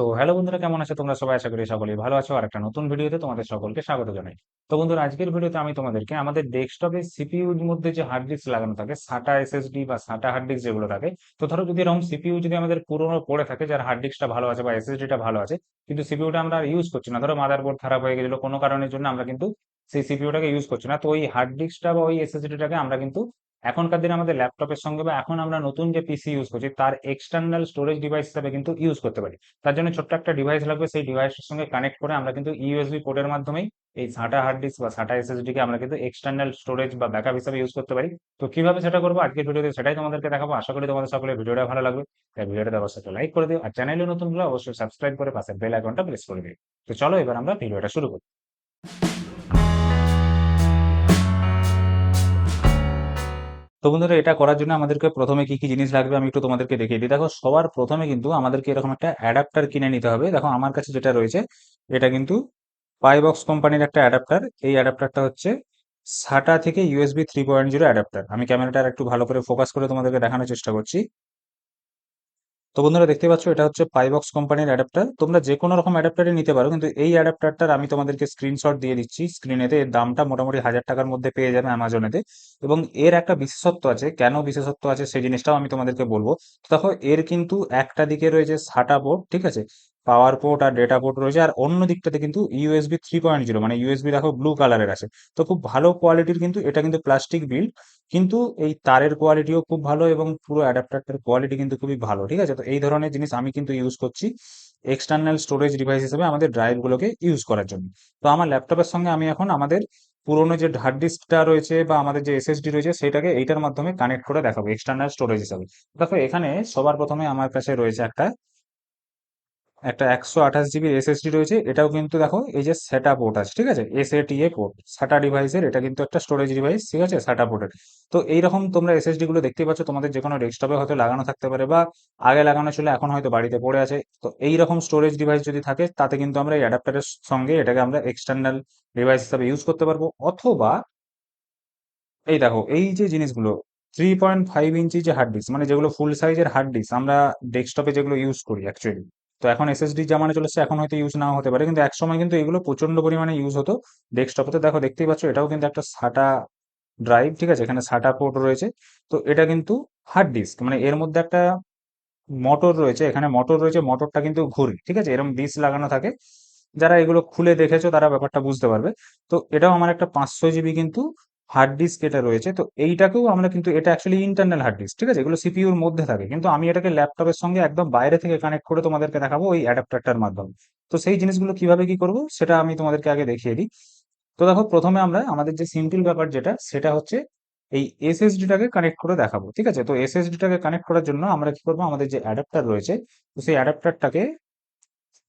তো হ্যালো বন্ধুরা, কেমন আছো? তোমরা সবাই আশা করি সকলেই ভালো আছো। আর একটা নতুন ভিডিওতে তোমাদের সকলকে স্বাগত জানাই। তো বন্ধুরা, আজকের ভিডিওতে আমি তোমাদেরকে আমাদের ডেস্কটপে সিপিইউর মধ্যে যে হার্ড ডিস্ক লাগানো থাকে সাটা এসএসডি বা সাটা হার্ড ডিস্ক যেগুলো থাকে, তো ধরো যদি এরকম সিপিইউ যদি আমাদের পুরোনো পড়ে থাকে, যার হার্ড ডিস্কটা ভালো আছে বা এসএসডিটা ভালো আছে, কিন্তু সিপিইউটা আমরা ইউজ করছি না। ধরো মাদারবোর্ড খারাপ হয়ে গেছিল, কোনো কারণের জন্য আমরা কিন্তু সেই সিপিইউটাকে ইউজ করছি না। তো ওই হার্ড ডিস্কটা বা ওই এসএসডিটাকে আমরা কিন্তু এখনকার দিনে আমাদের ল্যাপটপের সঙ্গে বা এখন আমরা নতুন যে পিসি ইউজ করছি, তার এক্সটার্নাল স্টোরেজ ডিভাইস হিসাবে কিন্তু ইউজ করতে পারি। তার জন্য ছোট্ট একটা ডিভাইস লাগবে, সেই ডিভাইসের সঙ্গে কানেক্ট করে আমরা কিন্তু ইউএসবি পোর্টের মাধ্যমেই এই সাটা হার্ড ডিস্ক বা সাটা এসএসডি কে আমরা কিন্তু এক্সটার্নাল স্টোরেজ বা ব্যাকআপ হিসাবে ইউজ করতে পারি। তো কীভাবে সেটা করব? আজকের ভিডিওতে সেটাই তোমাদেরকে দেখাবো। আশা করি তোমাদের সকলে ভিডিওটা ভালো লাগবে। তাই ভিডিওটা অবশ্যই একটা লাইক করে দিও। আর চ্যানেলে নতুন হলে অবশ্যই সাবস্ক্রাইব করে পাশে বেল আইকনটা প্রেস করে দিও। তো চলো এবার আমরা ভিডিওটা শুরু করি। তো বন্ধুরা, এটা করার জন্য আমাদেরকে প্রথমে কি কি জিনিস লাগবে আমি একটু তোমাদেরকে দেখিয়ে দিই। দেখো, সবার প্রথমে কিন্তু আমাদেরকে এরকম একটা অ্যাডাপ্টার কিনে নিতে হবে। দেখো, আমার কাছে যেটা রয়েছে, এটা কিন্তু পাইবক্স কোম্পানির একটা অ্যাডাপ্টার এই অ্যাডাপ্টারটা হচ্ছে সাটা থেকে USB three point zero adapter আমি ক্যামেরাটা একটু ভালো করে ফোকাস করে তোমাদেরকে দেখানোর চেষ্টা করছি। তো বন্ধুরা দেখতে পাচ্ছ, এটা হচ্ছে পাইবক্স কোম্পানির অ্যাডাপ্টার তোমরা যে কোনো রকম অ্যাডাপ্টারই নিতে পারো, কিন্তু এই অ্যাডাপ্টারটার আমি তোমাদেরকে স্ক্রিনশট দিয়ে দিচ্ছি। স্ক্রিনেতে এর দামটা মোটামুটি হাজার টাকার মধ্যে পেয়ে যাবে অ্যামাজনেতে এবং এর একটা বিশেষত্ব আছে, কেন বিশেষত্ব আছে সেই জিনিসটাও আমি তোমাদেরকে বলব। দেখো, এর কিন্তু একটা দিকে রয়েছে সাটা বোর্ড ঠিক আছে? পাওয়ার পোর্ট আর ডেটা পোর্ট রয়েছে। আর অন্য দিকটাতে কিন্তু ইউএসবি থ্রি পয়েন্ট জিরো মানে ইউএসবি দেখো ব্লু কালারের আছে। তো খুব ভালো কোয়ালিটির কিন্তু এটা কিন্তু প্লাস্টিক বিল্ড কিন্তু এই তারের কোয়ালিটিও খুব ভালো এবং পুরো অ্যাডাপ্টারটার কোয়ালিটি কিন্তু খুবই ভালো, ঠিক আছে? তো এই ধরনের জিনিস আমি কিন্তু ইউজ করছি এক্সটার্নাল স্টোরেজ ডিভাইস হিসেবে আমাদের ড্রাইভগুলোকে ইউজ করার জন্য। তো আমার ল্যাপটপের সঙ্গে আমি এখন আমাদের পুরোনো যে হার্ড ডিস্কটা রয়েছে বা আমাদের যে এসএসডি রয়েছে সেটাকে এইটার মাধ্যমে কানেক্ট করে দেখাবো এক্সটার্নাল স্টোরেজ হিসাবে। দেখো এখানে সবার প্রথমে আমার কাছে রয়েছে একটা একটা একশো আঠাশ জিবির এসএসডি রয়েছে, এটাও কিন্তু দেখো এই যে সেটা পোর্ট আছে, ঠিক আছে? এসএটিএ পোর্ট সাটা ডিভাইসের এটা কিন্তু একটা স্টোরেজ ডিভাইস ঠিক আছে? সাটা পোর্টের তো এইরকম তোমরা এসএসডি গুলো দেখতে পাচ্ছ, তোমাদের যে কোনো ডেস্কটপে হয়তো লাগানো থাকতে পারে বা আগে লাগানো ছিল, এখন হয়তো বাড়িতে পড়ে আছে। তো এইরকম স্টোরেজ ডিভাইস যদি থাকে, তাতে কিন্তু আমরা এই অ্যাডাপ্টারের সঙ্গে এটাকে আমরা এক্সটার্নাল ডিভাইস হিসাবে ইউজ করতে পারব। অথবা এই দেখো, এই যে জিনিসগুলো থ্রি পয়েন্ট ফাইভ ইঞ্চি যে হার্ড ডিস্ক মানে যেগুলো ফুল সাইজের হার্ড ডিস্ক আমরা ডেস্কটপে যেগুলো ইউজ করি অ্যাকচুয়ালি তো এখন এসএসডি জামানে চলে এসছে এখন হয়তো ইউজ নাও হতে পারে। কিন্তু একসময় কিন্তু এগুলো প্রচণ্ড পরিমাণে ইউজ হতো। ডেস্কটপে দেখো, দেখতেই পাচ্ছ, এটাও কিন্তু একটা সাটা ড্রাইভ ঠিক আছে? এখানে সাটা পোর্ট রয়েছে। তো এটা কিন্তু হার্ড ডিস্ক মানে এর মধ্যে একটা মোটর রয়েছে। এখানে মোটর রয়েছে মোটরটা কিন্তু ঘুরে, ঠিক আছে? এরকম ডিস্ক লাগানো থাকে। যারা এগুলো খুলে দেখেছ, তারা ব্যাপারটা বুঝতে পারবে। তো এটাও আমার একটা পাঁচশো জিবি কিন্তু হার্ড ডিস্ক এটা রয়েছে, তো এইটাকেও আমরা কিন্তু, এটা অ্যাকচুয়ালি ইন্টারনাল হার্ড ডিস্ক ঠিক আছে? এগুলো সিপিইউর মধ্যে থাকে, কিন্তু আমি এটাকে ল্যাপটপের সঙ্গে একদম বাইরে থেকে কানেক্ট করে তোমাদেরকে দেখাবো ওই অ্যাডাপ্টারটার মাধ্যমে। তো সেই জিনিসগুলো কীভাবে কি করব, সেটা আমি তোমাদেরকে আগে দেখিয়ে দিই। তো দেখো, প্রথমে আমরা আমাদের যে সিম্পল ব্যাপার যেটা, সেটা হচ্ছে এই এসএসডিটাকে কানেক্ট করে দেখাবো, ঠিক আছে? তো এসএসডিটাকে কানেক্ট করার জন্য আমরা কি করব, আমাদের যে অ্যাডাপ্টার রয়েছে, তো সেই অ্যাডাপ্টারটাকে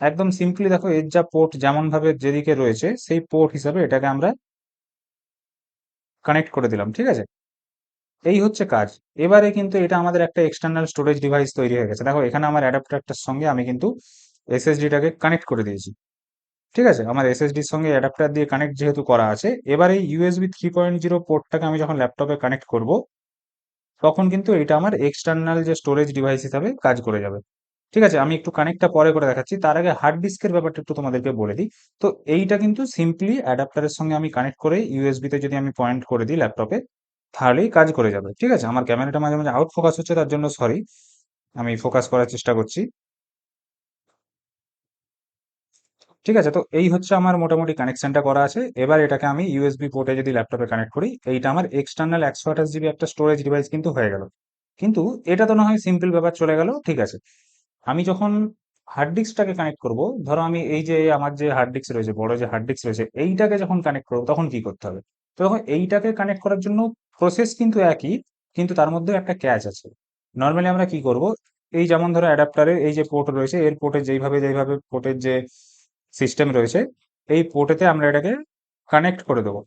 একদম সিম্পলি দেখো, এর যা পোর্ট যেমন ভাবে যেদিকে রয়েছে, সেই পোর্ট হিসাবে এটাকে আমরা কানেক্ট করে দিলাম, ঠিক আছে? এই হচ্ছে কাজ। এবারে কিন্তু এটা আমাদের একটা এক্সটার্নাল স্টোরেজ ডিভাইস তৈরি হয়ে গেছে। দেখো, এখানে আমার অ্যাডাপ্টারটার সঙ্গে আমি কিন্তু এসএসডিটাকে কানেক্ট করে দিয়েছি। ঠিক আছে? আমার এসএসডির সঙ্গে অ্যাডাপ্টার দিয়ে কানেক্ট যেহেতু করা আছে, এবার ইউএসবি থ্রি পয়েন্ট জিরো পোর্টটাকে আমি যখন ল্যাপটপে কানেক্ট করব, তখন কিন্তু এটা আমার এক্সটার্নাল যে স্টোরেজ ডিভাইস হিসাবে কাজ করে যাবে। ঠিক আছে, আমি একটু কানেক্টটা পরে করে দেখাচ্ছি। তার আগে হার্ড ডিস্কের ব্যাপারটা একটু তোমাদেরকে বলে দিই। তো এইটা কিন্তু সিম্পলি অ্যাডাপ্টারের সঙ্গে আমি কানেক্ট করে ইউএসবিতে যদি আমি পয়েন্ট করে দিই ল্যাপটপে তাহলেই কাজ করে যাবে। ঠিক আছে, আমার ক্যামেরাটা মাঝে মাঝে আউট ফোকাস হচ্ছে, তার জন্য সরি আমি ফোকাস করার চেষ্টা করছি। ঠিক আছে, তো এই হচ্ছে আমার মোটামুটি কানেকশনটা করা আছে। এবার এটাকে আমি ইউএসবি পোর্টে যদি ল্যাপটপে কানেক্ট করি, এইটা আমার এক্সটার্নাল একশো আঠাশ জিবি একটা স্টোরেজ ডিভাইস কিন্তু হয়ে গেল। কিন্তু এটা তো না হয় সিম্পল ব্যাপার চলে গেল, ঠিক আছে। আমি যখন হার্ড ডিস্কটাকে কানেক্ট করব, ধরো আমি এই যে আমার যে হার্ড ডিস্ক রয়েছে, বড় যে হার্ড ডিস্ক রয়েছে, এইটাকে যখন কানেক্ট করব, তখন কি করতে হবে? তো তখন এইটাকে কানেক্ট করার জন্য প্রসেস কিন্তু একই, কিন্তু তার মধ্যে একটা ক্যাচ আছে। নর্মালি আমরা কি করব? এই যেমন ধরো অ্যাডাপ্টারের এই যে পোর্ট রয়েছে, এর পোর্টে যেইভাবে যেইভাবে পোর্টের যে সিস্টেম রয়েছে, এই পোর্টেতে আমরা এটাকে কানেক্ট করে দেবো।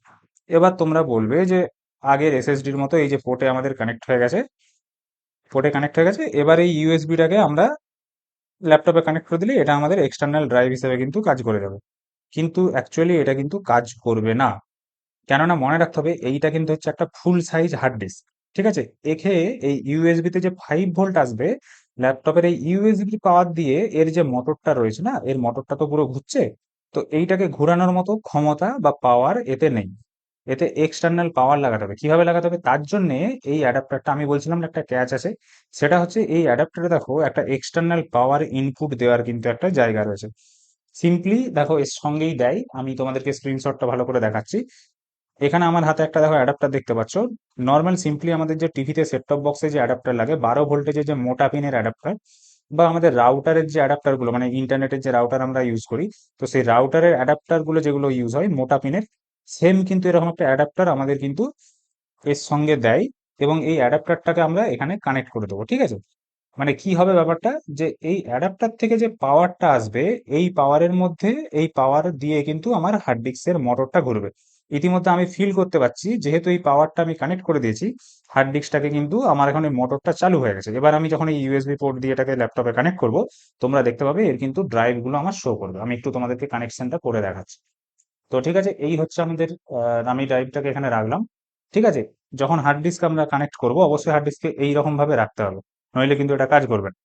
এবার তোমরা বলবে যে আগের এসএসডির মতো এই যে পোর্টে আমাদের কানেক্ট হয়ে গেছে পোর্টে কানেক্ট হয়ে গেছে, এবার এই ইউএসবিটাকে আমরা ল্যাপটপে কানেক্ট করে দিলে এটা আমাদের এক্সটার্নাল ড্রাইভ হিসেবে কিন্তু কাজ করে যাবে। কিন্তু অ্যাকচুয়ালি এটা কিন্তু কাজ করবে না। কেননা মনে রাখতে হবে এইটা কিন্তু হচ্ছে একটা ফুল সাইজ হার্ড ডিস্ক ঠিক আছে? এখে এই ইউএসবি তে যে ফাইভ ভোল্ট আসবে ল্যাপটপের এই ইউএসবি পাওয়ার দিয়ে এর যে মোটরটা রয়েছে না, এর মোটরটা তো পুরো ঘুরছে, তো এইটাকে ঘোরানোর মতো ক্ষমতা বা পাওয়ার এতে নেই। এতে এক্সটার্নাল পাওয়ার লাগাতে হবে। কীভাবে লাগাতে হবে? তার জন্য এই অ্যাডাপ্টারটা আমি বলছিলাম, একটা ক্যাচ আছে। সেটা হচ্ছে এই অ্যাডাপ্টারে দেখো, একটা এক্সটার্নাল পাওয়ার ইনপুট দেওয়ার কিন্তু একটা জায়গা রয়েছে। সিম্পলি দেখো, এর সঙ্গেই দেয়। আমি তোমাদেরকে স্ক্রিনশটটা ভালো করে দেখাচ্ছি। এখানে আমার হাতে একটা দেখো অ্যাডাপ্টার দেখতে পাচ্ছ। নর্মাল সিম্পলি আমাদের যে টিভিতে সেট টপ বক্সে যে অ্যাডাপ্টার লাগে, বারো ভোল্টেজের যে মোটা পিনের অ্যাডাপ্টার বা আমাদের রাউটারের যে অ্যাডাপ্টারগুলো মানে ইন্টারনেটের যে রাউটার আমরা ইউজ করি, তো সেই রাউটারের অ্যাডাপ্টারগুলো যেগুলো ইউজ হয়, মোটা পিনের সেম কিন্তু এরকম একটা অ্যাডাপ্টার আমাদের কিন্তু এর সঙ্গে দেয় এবং এই অ্যাডাপ্টারটাকে আমরা এখানে কানেক্ট করে দেবো, ঠিক আছে? মানে কি হবে ব্যাপারটা? যে এই অ্যাডাপ্টার থেকে যে পাওয়ারটা আসবে, এই পাওয়ারের মধ্যে এই পাওয়ার দিয়ে কিন্তু আমার হার্ড ডিস্কের মোটরটা ঘুরবে। ইতিমধ্যে আমি ফিল করতে পারছি, যেহেতু এই পাওয়ারটা আমি কানেক্ট করে দিয়েছি হার্ড ডিস্কটাকে কিন্তু আমার এখন এই মোটরটা চালু হয়ে গেছে। এবার আমি যখন এই ইউএসবি পোর্ট দিয়ে এটাকে ল্যাপটপে কানেক্ট করব, তোমরা দেখতে পাবে এর কিন্তু ড্রাইভগুলো আমার শো করবে। আমি একটু তোমাদেরকে কানেকশনটা করে দেখাচ্ছি। তো ঠিক আছে, এই হচ্ছে আমাদের আমি ড্রাইভটাকে এখানে রাখলাম। ঠিক আছে, যখন হার্ড ডিস্ক আমরা কানেক্ট করব, অবশ্যই হার্ড ডিস্ককে এইরকম ভাবে রাখতে হবে, নইলে কিন্তু এটা কাজ করবে না।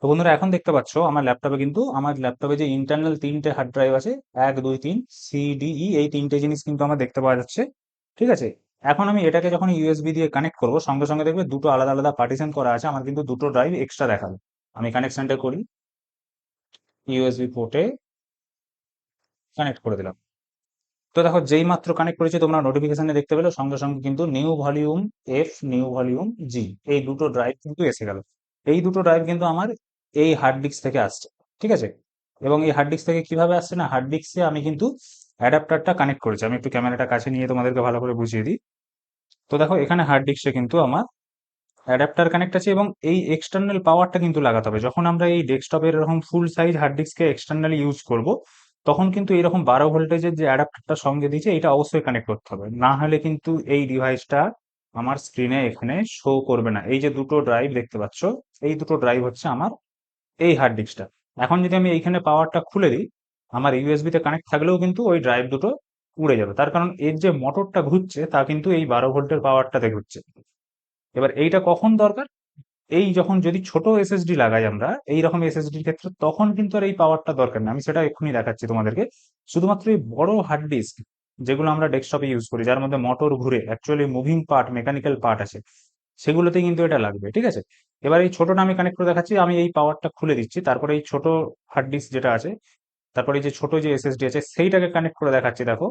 তো বন্ধুরা, এখন দেখতে পাচ্ছ, আমার ল্যাপটপে কিন্তু, আমার ল্যাপটপে যে ইন্টারনাল তিনটে হার্ড ড্রাইভ আছে, এক, দুই, তিন সিডিই এই তিনটে জিনিস কিন্তু আমার দেখতে পাওয়া যাচ্ছে। ঠিক আছে, এখন আমি এটাকে যখন ইউএসবি দিয়ে কানেক্ট করব, সঙ্গে সঙ্গে দেখবে দুটো আলাদা আলাদা পার্টিশন করা আছে, আমার কিন্তু দুটো ড্রাইভ এক্সট্রা দেখাবে। আমি কানেকশনটা করি ইউএসবি পোর্টে কানেক্ট করে দিলাম। তো দেখো, যেই মাত্র কানেক্ট করেছি, তোমরা নোটিফিকেশনে দেখতে পেলে, সঙ্গে সঙ্গে কিন্তু new volume F new volume G এই দুটো ড্রাইভ কিন্তু এসে গেল। এই দুটো ড্রাইভ কিন্তু আমার এই হার্ড ডিস্ক থেকে আসছে, ঠিক আছে? এবং এই হার্ড ডিস্ক থেকে কীভাবে আসছে না হার্ড ডিস্কে আমি কিন্তু অ্যাডাপ্টারটা কানেক্ট করেছি। আমি একটু ক্যামেরাটা কাছে নিয়ে তোমাদেরকে ভালো করে বুঝিয়ে দিই। তো দেখো, এখানে হার্ড ডিস্কে কিন্তু আমার অ্যাডাপ্টার কানেক্ট আছে এবং এই এক্সটার্নাল পাওয়ারটা কিন্তু লাগাতে হবে। যখন আমরা এই ডেস্কটপের এরকম ফুল সাইজ হার্ড ডিস্ককে এক্সটার্নালি ইউজ করব তখন কিন্তু এরকম বারো ভোল্টেজের যে অ্যাডাপ্টারটা সঙ্গে দিয়েছে, এটা অবশ্যই কানেক্ট করতে হবে। না হলে কিন্তু এই ডিভাইসটা আমার স্ক্রিনে এখানে শো করবে না। এই যে দুটো ড্রাইভ দেখতে পাচ্ছ, এই দুটো ড্রাইভ হচ্ছে আমার এই হার্ড ডিস্কটা এখন যদি আমি এইখানে পাওয়ারটা খুলে দিই, আমার ইউএসবিতে কানেক্ট থাকলেও কিন্তু ওই ড্রাইভ দুটো উড়ে যাবে। তার কারণ এর যে মোটরটা ঘুরছে, তা কিন্তু এই বারো ভোল্টের পাওয়ারটাতে ঘুরছে। এবার এইটা কখন দরকার? এই যখন যদি ছোট এসএসডি লাগাই আমরা, এই রকম এসএসডির ক্ষেত্রে তখন কিন্তু আর এই পাওয়ারটা দরকার নেই। আমি সেটা এক্ষুনি দেখাচ্ছি তোমাদেরকে। শুধুমাত্র এই বড় হার্ড ডিস্ক যেগুলো আমরা ডেস্কটপে ইউজ করি, যার মধ্যে মোটর ঘুরে actually moving part mechanical part আছে সেগুলোতে কিন্তু এটা লাগবে, ঠিক আছে? এবার এই ছোটটা আমি কানেক্ট করে দেখাচ্ছি, আমি এই পাওয়ারটা খুলে দিচ্ছি, তারপরে এই ছোট হার্ড ডিস্ক যেটা আছে, তারপরে এই যে ছোট যে এসএসডি আছে, সেইটাকে কানেক্ট করে দেখাচ্ছি, দেখো।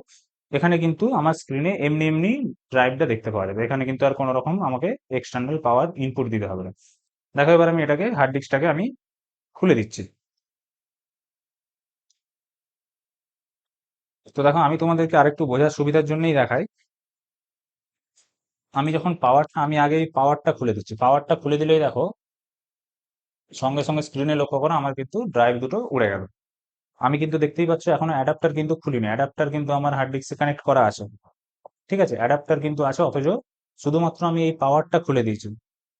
এখানে কিন্তু আমার স্ক্রিনে এমনি এমনি ড্রাইভটা দেখতে পাওয়া যাবে। এখানে কিন্তু আর কোনো রকম আমাকে এক্সটার্নাল পাওয়ার ইনপুট দিতে হবে না। দেখো, এবার আমি এটাকে হার্ড ডিস্কটাকে আমি খুলে দিচ্ছি। তো দেখো, আমি তোমাদেরকে আরেকটু বোঝার সুবিধার জন্যই দেখাই। আমি যখন পাওয়ারটা আমি আগে পাওয়ারটা খুলে দিচ্ছি। পাওয়ারটা খুলে দিলেই দেখো, সঙ্গে সঙ্গে স্ক্রিনে লক্ষ্য করো, আমার কিন্তু ড্রাইভ দুটো উড়ে গেল। আমি কিন্তু দেখতেই পাচ্ছ এখনও অ্যাডাপ্টার কিন্তু খুলিনি। অ্যাডাপ্টার কিন্তু আমার হার্ড ডিস্কে কানেক্ট করা আছে। ঠিক আছে? অ্যাডাপ্টার কিন্তু আছে অথচ শুধুমাত্র আমি এই পাওয়ারটা খুলে দিয়েছি।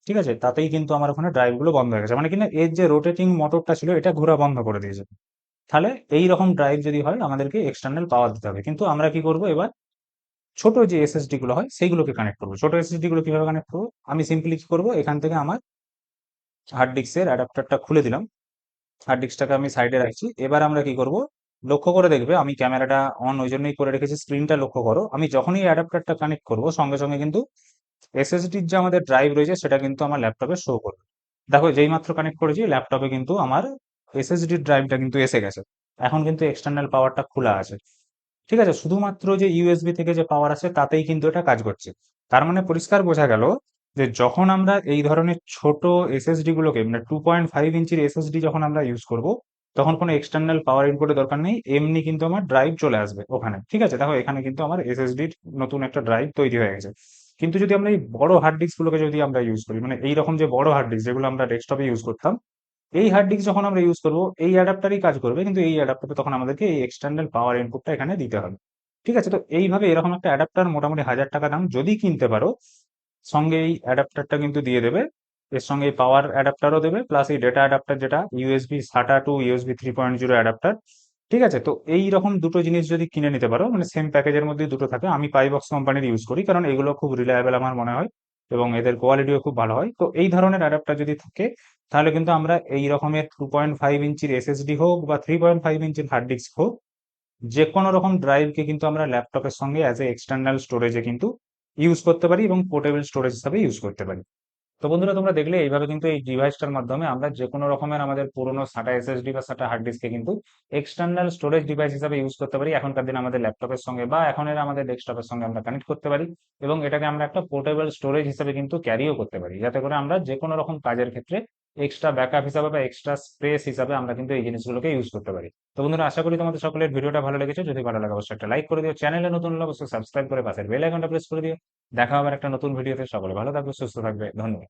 ঠিক আছে? তাতেই কিন্তু আমার ওখানে ড্রাইভগুলো বন্ধ হয়ে গেছে। মানে কিনা এর যে রোটেটিং মোটরটা ছিল, এটা ঘোরা বন্ধ করে দিয়েছে। তাহলে এই রকম ড্রাইভ যদি হয়, আমাদেরকে এক্সটার্নাল পাওয়ার দিতে হবে। কিন্তু আমরা কি করব এবার? ছোট যে এসএসডি গুলো হয়, সেইগুলোকে কানেক্ট করব। ছোট এসএসডি গুলো কীভাবে কানেক্ট করব? আমি সিম্পলি কি করব? এখান থেকে আমার হার্ড ডিস্কের অ্যাডাপ্টারটা খুলে দিলাম। হার্ড ডিস্কটাকে আমি সাইডে রাখছি। এবার আমরা কি করব? লক্ষ্য করে দেখবে আমি ক্যামেরাটা অন ওই জন্যই করে রেখেছি স্ক্রিনটা লক্ষ্য করো। আমি যখনই অ্যাডাপ্টারটা কানেক্ট করব, সঙ্গে সঙ্গে কিন্তু এসএসডির যে আমাদের ড্রাইভ রয়েছে, সেটা কিন্তু আমার ল্যাপটপে শো করবে। দেখো, যেই মাত্র কানেক্ট করেছি ল্যাপটপে কিন্তু আমার এসএসডির ড্রাইভটা কিন্তু এসে গেছে। এখন কিন্তু এক্সটার্নাল পাওয়ারটা খোলা আছে। ঠিক আছে? শুধুমাত্র যে ইউএসবি থেকে যে পাওয়ার আছে তাতেই কিন্তু এটা কাজ করছে। তার মানে পরিষ্কার বোঝা গেল যে যখন আমরা এই ধরনের ছোট এসএসডি গুলোকে মানে টু পয়েন্ট ফাইভ ইঞ্চির এসএসডি যখন আমরা ইউজ করব, তখন কোনো এক্সটার্নাল পাওয়ার ইনপুটের দরকার নেই, এমনি কিন্তু আমার ড্রাইভ চলে আসবে ওখানে। ঠিক আছে? দেখো, এখানে কিন্তু আমার এসএসডির নতুন একটা ড্রাইভ তৈরি হয়ে গেছে। কিন্তু যদি আমরা এই বড় হার্ড ডিস্ক গুলোকে যদি আমরা ইউজ করি মানে এইরকম যে বড় হার্ড ডিস্ক যেগুলো আমরা ডেস্কটপে ইউজ করতাম, এই হার্ড ডিস্ক যখন আমরা ইউজ করব, এই অ্যাডাপ্টারই কাজ করবে, কিন্তু এই অ্যাডাপ্টারে তখন আমাদেরকে এই এক্সটার্নাল পাওয়ার ইনপুটটা এখানে দিতে হবে। ঠিক আছে? তো এইভাবে এরকম একটা অ্যাডাপ্টার মোটামুটি হাজার টাকা দাম যদি কিনতে পারো সঙ্গে এই অ্যাডাপ্টারটা কিন্তু দিয়ে দেবে। এর সঙ্গে এই পাওয়ার অ্যাডাপ্টারও দেবে প্লাস এই ডেটা অ্যাডাপ্টার যেটা USB SATA to USB three point zero adapter ঠিক আছে? তো এই রকম দুটো জিনিস যদি কিনে নিতে পারো মানে সেম প্যাকেজের মধ্যে দুটো থাকে। আমি পাইবক্স কোম্পানির ইউজ করি, কারণ এগুলো খুব রিলায়েবল আমার মনে হয়, এবং এদের কোয়ালিটিও খুব ভালো হয়। তো এই ধরনের অ্যাডাপ্টার যদি থাকে, তাহলে কিন্তু আমরা এই রকমের টু পয়েন্ট ফাইভ ইঞ্চির এসএসডি হোক বা থ্রি পয়েন্ট ফাইভ ইঞ্চির হার্ড ডিস্ক হোক যে কোনো রকম ড্রাইভকে কিন্তু আমরা ল্যাপটপের সঙ্গে অ্যাজ এ এক্সটার্নাল স্টোরেজে কিন্তু ইউজ করতে পারি এবং পোর্টেবল স্টোরেজ হিসাবে ইউজ করতে পারি। তো বন্ধুরা, তোমরা দেখলে এইভাবে কিন্তু এই ডিভাইসটার মাধ্যমে আমরা যে কোনো রকমের আমাদের পুরোনো সাটা এসএসডি বা সাটা হার্ড ডিস্ককে কিন্তু এক্সটার্নাল স্টোরেজ ডিভাইস হিসাবে ইউজ করতে পারি। এখনকার দিন আমাদের ল্যাপটপের সঙ্গে বা এখনের আমাদের ডেস্কটপের সঙ্গে আমরা কানেক্ট করতে পারি এবং এটাকে আমরা একটা পোর্টেবল স্টোরেজ হিসাবে কিন্তু ক্যারিও করতে পারি। যাতে করে আমরা যে কোনো রকম কাজের ক্ষেত্রে এক্সট্রা ব্যাকআপ হিসাবে বা এক্সট্রা স্পেস হিসাবে আমরা কিন্তু এই জিনিসগুলোকে ইউজ করতে পারি। তো বন্ধুরা, আশা করি তোমাদের সকলের ভিডিওটা ভালো লেগেছে। যদি ভালো লাগে, অবশ্যই একটা লাইক করে দিও। চ্যানেলে নতুন হলে অবশ্যই সাবস্ক্রাইব করে পাশের বেল আইকনটা প্রেস করে দিও। দেখা হবে একটা নতুন ভিডিওতে সকলে ভালো থাকবে, সুস্থ থাকবে। ধন্যবাদ।